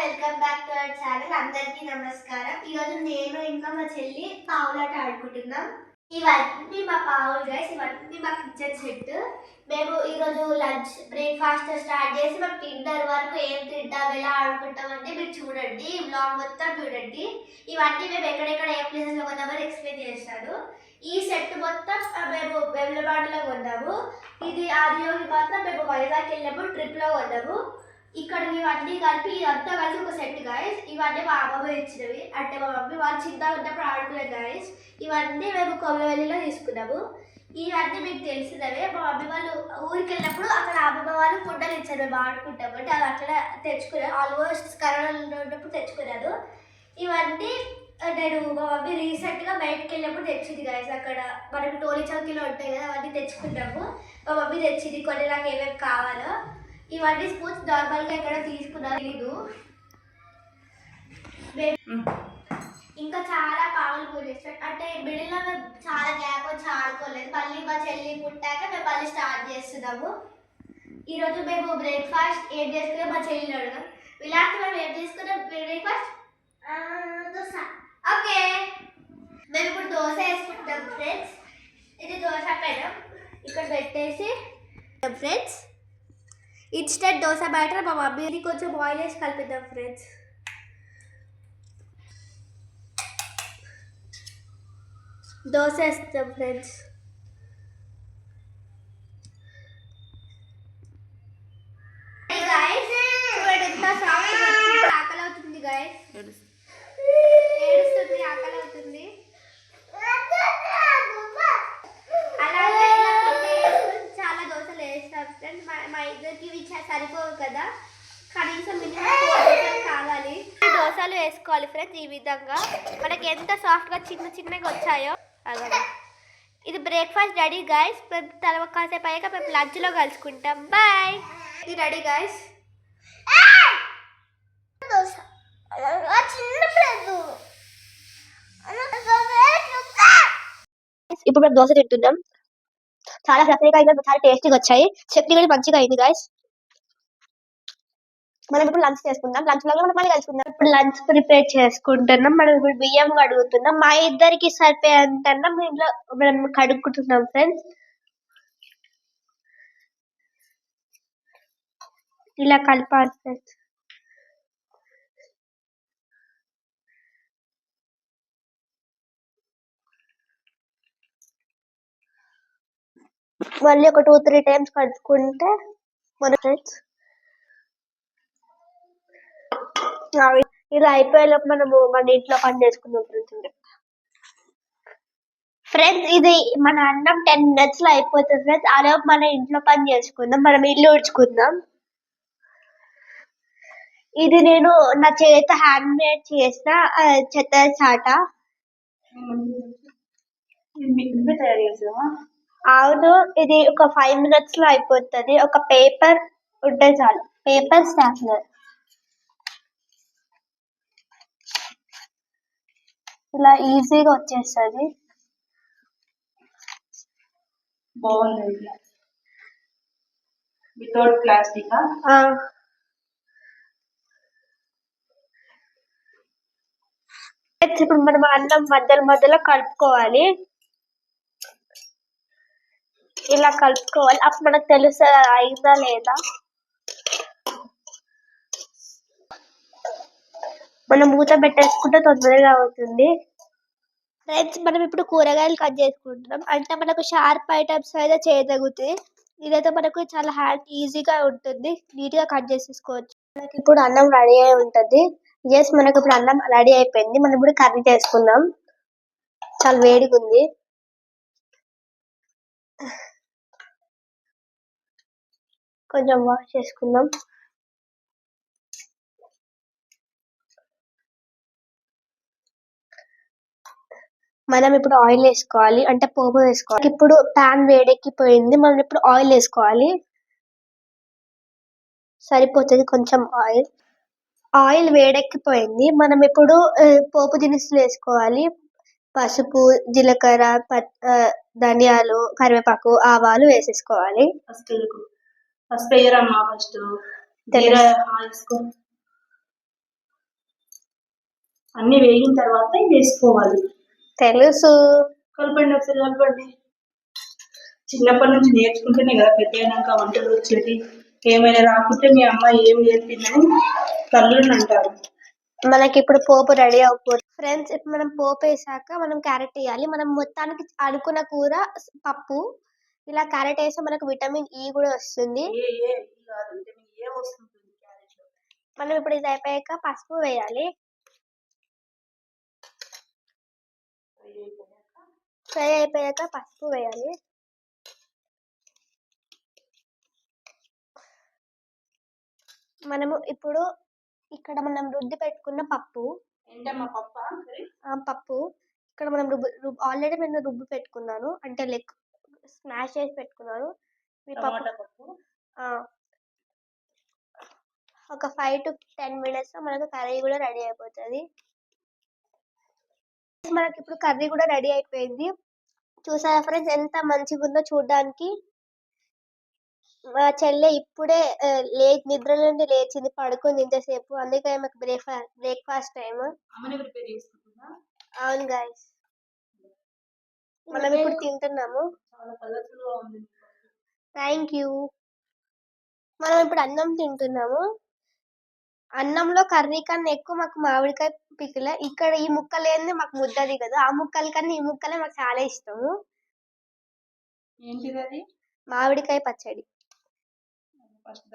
Welcome back to our channel. అందరికీ నమస్కారం. ఈరోజు నేను ఇంకా మా చెల్లి పావులాట ఆడుకుంటున్నాం. ఇవన్నీ మా పావులు గైస్ ఇవన్నీ మా కిచెన్ సెట్ మేము ఈరోజు లంచ్ బ్రేక్ఫాస్ట్ స్టార్ట్ చేసి మేము డిన్నర్ వరకు ఏం తింటాం ఎలా ఆడుకుంటాం అంటే మీరు చూడండి. బ్లాగ్ మొత్తం చూడండి. ఇవన్నీ మేము ఎక్కడెక్కడ ఏ ప్లేసెస్లో కొన్నామని ఎక్స్ప్లెయిన్ చేస్తాను ఈ సెట్ మొత్తం మేము వెమ్లబాడులో కొన్నాము. ఇది ఆదియోగి మాత్రం మేము వైజాగ్ వెళ్ళాము ట్రిప్లో కొన్నాము. ఇక్కడ ఇవన్నీ కలిపి ఇదంతా కలిసి ఒక సెట్ గాయస్ ఇవన్నీ మా అమ్మమ్మ ఇచ్చినవి అంటే మా మమ్మీ వాళ్ళు చిన్నగా ఉన్నప్పుడు ఆడుకునే గాయస్ ఇవన్నీ మేము కొమ్మవెల్లిలో తీసుకున్నాము. ఇవన్నీ మీకు తెలిసినవే మా మమ్మీ వాళ్ళు ఊరికి వెళ్ళినప్పుడు అక్కడ అమ్మమ్మ వాళ్ళు కుండలు ఇచ్చారు. మేము ఆడుకుంటాము అంటే అది అక్కడ తెచ్చుకున్నాను ఆల్మోస్ట్ కరోనాలో ఉన్నప్పుడు తెచ్చుకున్నాను ఇవన్నీ నేను మా మమ్మీ రీసెంట్గా బయటకు వెళ్ళినప్పుడు తెచ్చింది గాయస్ అక్కడ మనకు టోలీ చౌకీలో ఉంటాయి కదా అవన్నీ తెచ్చుకుంటాము మా మమ్మీ తెచ్చింది కొన్ని నాకు ఏమేమి కావాలో. ఇవన్నీ స్పూన్స్ నార్మల్గా ఎక్కడ తీసుకున్నారు లేదు ఇంకా చాలా పావులు పూలేస్తాడు అంటే మిడిల్లో మేము చాలా గ్యాప్ వచ్చి ఆడుకోలేదు. మళ్ళీ మా చెల్లి పుట్టాక మేము మళ్ళీ స్టార్ట్ చేస్తున్నాము. ఈరోజు మేము బ్రేక్ఫాస్ట్ ఏం చేసుకున్నాం? మా చెల్లి అడగం. విలాస్ మేము ఏం చేసుకున్నాం? బ్రేక్ఫాస్ట్ దోశ. ఓకే. మేము ఇప్పుడు దోశ వేసుకుంటాం ఫ్రెండ్స్ ఇది దోశ పెనం. ఇక్కడ పెట్టేసి ఫ్రెండ్స్ ఇన్స్టెంట్ దోశ బ్యాటర్ మా మమ్మీని కొంచెం ఆయిల్ వేసి కలిపిద్దాం ఫ్రెండ్స్ దోశ వేస్తాం ఫ్రెండ్స్ చూడండి ఎంత సాఫ్ట్ ఆకలి అవుతుంది గాయస్ ఫ్రెండ్స్ మా మా ఇద్దరికి ఇవి సరిపోవు కదా. కనీసం మినిమం కావాలి. దోశలు వేసుకోవాలి ఫ్రెండ్స్ ఈ విధంగా. మనకి ఎంత సాఫ్ట్గా చిన్న చిన్నగా వచ్చాయో అలాగే ఇది బ్రేక్ఫాస్ట్ రెడీ గాయస్ మేము తర్వాత కాసేపు అయ్యాక మేము లంచ్లో కలుసుకుంటాం. బాయ్ ఇది రెడీ గాయస్ ఇప్పుడు మేము దోశ తింటున్నాం. చాలా ఫ్లఫీగా అయింది చాలా టేస్టీగా వచ్చాయి. చట్నీ కూడా మంచిగా అయింది గాయస్ మనం ఇప్పుడు లంచ్ చేసుకుందాం. లంచ్లో మనం మళ్ళీ కలుసుకుందాం. ఇప్పుడు లంచ్ ప్రిపేర్ చేసుకుంటున్నాం. మనం ఇప్పుడు బియ్యం కడుగుతున్నాం. మా ఇద్దరికి సరిపోయేంత అన్నం ఇంట్లో మనం కడుక్కుంటున్నాం ఫ్రెండ్స్ ఇలా కలపాలి ఫ్రెండ్స్ మళ్ళీ ఒక టూ త్రీ టైమ్స్ కట్టుకుంటే మన ఫ్రెండ్స్ ఇలా అయిపోయేలోపు మనము మన ఇంట్లో పని చేసుకుందాం ఫ్రెండ్స్ ఫ్రెండ్స్ ఇది మన అన్నం టెన్ మినిట్స్లో అయిపోతుంది ఫ్రెండ్స్ ఆ మన ఇంట్లో పని చేసుకుందాం మనం ఇల్లు ఉడ్చుకుందాం ఇది నేను నా చేత హ్యాండ్ మేడ్ చేసిన చెత్త చాట. తయారు చేసావా? అవును ఇది ఒక ఫైవ్ మినిట్స్లో అయిపోతుంది. ఒక పేపర్ ఉంటే చాలు. పేపర్ స్టాప్లర్ ఇలా ఈజీగా వచ్చేస్తుంది. బాగుంది వితౌట్ ప్లాస్టిక్ ఇప్పుడు మనం అన్నం మధ్యలో మధ్యలో కలుపుకోవాలి. ఇలా కలుపుకోవాలి. అప్పుడు మనకు అది అయిందా లేదా. మనం మూత పెట్టేసుకుంటే తొందరగా అవుతుంది. ఫ్రెండ్స్ మనం ఇప్పుడు కూరగాయలు కట్ చేసుకుంటున్నాం. అంటే మనకు షార్ప్ ఐటమ్స్ అయితే చేయగలుగుతాయి ఇదైతే మనకు చాలా హ్యాండ్ ఈజీగా ఉంటుంది. నీట్గా కట్ చేసేసుకోవచ్చు. మనకి ఇప్పుడు అన్నం రెడీ అయి ఉంటది. ఎస్ మనకి ఇప్పుడు అన్నం రెడీ అయిపోయింది. మనం ఇప్పుడు కర్రీ చేసుకుందాం. చాలా వేడిగా ఉంది కొంచెం వాష్ చేసుకుందాం. మనం ఇప్పుడు ఆయిల్ వేసుకోవాలి అంటే పోపు వేసుకోవాలి. ఇప్పుడు పాన్ వేడెక్కిపోయింది మనం ఇప్పుడు ఆయిల్ వేసుకోవాలి. సరిపోతుంది కొంచెం ఆయిల్ ఆయిల్ వేడెక్కిపోయింది మనం ఇప్పుడు పోపు దినుసులు వేసుకోవాలి. పసుపు జీలకర్ర ప- ధనియాలు కరివేపాకు ఆవాలు వేసేసుకోవాలి. ఫస్ట్ ఫస్ట్ వేయరమ్మా ఫస్ట్ వేసుకో అన్ని వేగిన తర్వాత వేసుకోవాలి. తెలుసు. కలపండి ఒకసారి కలపండి. చిన్నప్పటి నుంచి నేర్చుకుంటేనే కదా పెద్ద అయినాక వంటలు వచ్చేది. ఏమైనా రాకుంటే మీ అమ్మ ఏం నేర్పిందని తల్లుని అంటారు. మనకి ఇప్పుడు పోపు రెడీ అవుతుంది ఫ్రెండ్స్ ఇప్పుడు మనం పోపు వేసాక మనం క్యారెట్ వేయాలి. మనం మొత్తానికి అనుకున్న కూర పప్పు ఇలా క్యారెట్ వేస్తే మనకు విటమిన్ ఈ కూడా వస్తుంది. వస్తుంది క్యారెట్లో మనం ఇప్పుడు ఇది అయిపోయాక పసుపు వేయాలి. ఫ్రై అయిపోయాక? పసుపు వేయాలి. మనము ఇప్పుడు ఇక్కడ మనం రుద్ది పెట్టుకున్న పప్పు. పప్ప? సరే. ఆ పప్పు. ఇక్కడ మనం రుబ్బు ఆల్రెడీ నేను రుబ్బు పెట్టుకున్నాను. అంటే లెగ్ స్మాష్ చేసి పెట్టుకున్నాను ఒక ఫైవ్ టు టెన్ మినిట్స్లో మనకు కర్రీ కూడా రెడీ అయిపోతుంది. మనకి ఇప్పుడు కర్రీ కూడా రెడీ అయిపోయింది. చూసారా ఫ్రెండ్స్ ఎంత మంచిగా ఉందో చూడడానికి. మా చెల్లె ఇప్పుడే లే నిద్ర నుండి లేచింది పడుకుంది ఇంతసేపు. అందుకే మాకు బ్రేక్ఫాస్ట్ బ్రేక్ఫాస్ట్ టైం అవును గాయస్ మనం ఇప్పుడు తింటున్నాము. చాలా ఉంది. Thank you. మనం ఇప్పుడు అన్నం తింటున్నాము. అన్నంలో కర్రీ కన్నా ఎక్కువ మాకు మామిడికాయ పికిలే ఇక్కడ ఈ ముక్క లేనిదే మాకు ముద్దది కదా. ఆ ముక్కల కన్నా ఈ ముక్కలే మాకు చాలా ఇష్టము. ఏంటిది అది మామిడికాయ పచ్చడి. ఫస్ట్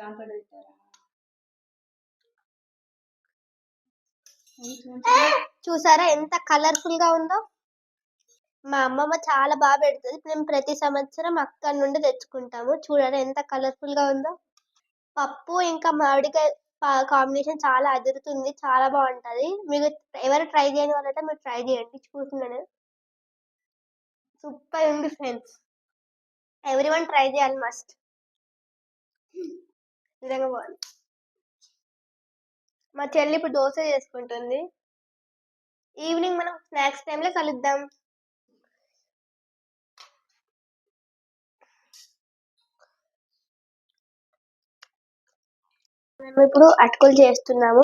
చూసారా ఎంత కలర్ఫుల్గా ఉందో? మా అమ్మమ్మ చాలా బాగా పెడుతుంది. మేము ప్రతి సంవత్సరం అక్కడ నుండి తెచ్చుకుంటాము. చూడండి ఎంత కలర్ఫుల్గా ఉందో. పప్పు ఇంకా మామిడికాయ కాంబినేషన్ చాలా అదురుతుంది. చాలా బాగుంటది. మీరు ఎవరు ట్రై చేయని వాళ్ళంటే మీరు ట్రై చేయండి. చూస్తున్నాను. సూపర్ ఉంది ఫ్రెండ్స్ ఎవ్రీ వన్ ట్రై చేయాలి మస్ట్ నిజంగా బాగుంది. మా చెల్లి ఇప్పుడు దోశ చేసుకుంటుంది. ఈవినింగ్ మనం స్నాక్స్ టైంలో కలుద్దాం. మేము ఇప్పుడు అటుకులు చేస్తున్నాము.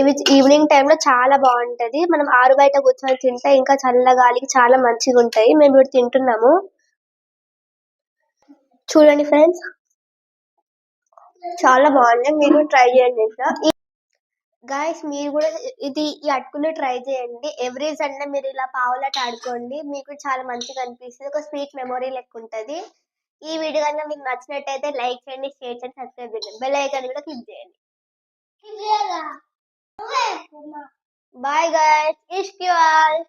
ఇవి ఈవినింగ్ టైంలో చాలా బాగుంటది. మనం ఆరు బయట కూర్చొని తింటే ఇంకా చల్లగాలికి చాలా మంచిగా ఉంటాయి. మేము ఇప్పుడు తింటున్నాము. చూడండి ఫ్రెండ్స్ చాలా బాగున్నాయి మీరు ట్రై చేయండి ఇంకా. గాయస్ మీరు కూడా ఇది ఈ అటుకులు ట్రై చేయండి. ఎవ్రీ సండే మీరు ఇలా పావులాట ఆడుకోండి. మీకు చాలా మంచిగా అనిపిస్తుంది. ఒక స్వీట్ మెమొరీ లెక్క ఉంటుంది. ఈ వీడియో కనుక మీకు నచ్చినట్టయితే లైక్ చేయండి షేర్ చేయండి సబ్స్క్రైబ్ చేయండి. బెల్ ఐకాన్ కూడా క్లిక్ చేయండి. బాయ్ గాయస్ ఇష్క్ యూ ఆల్.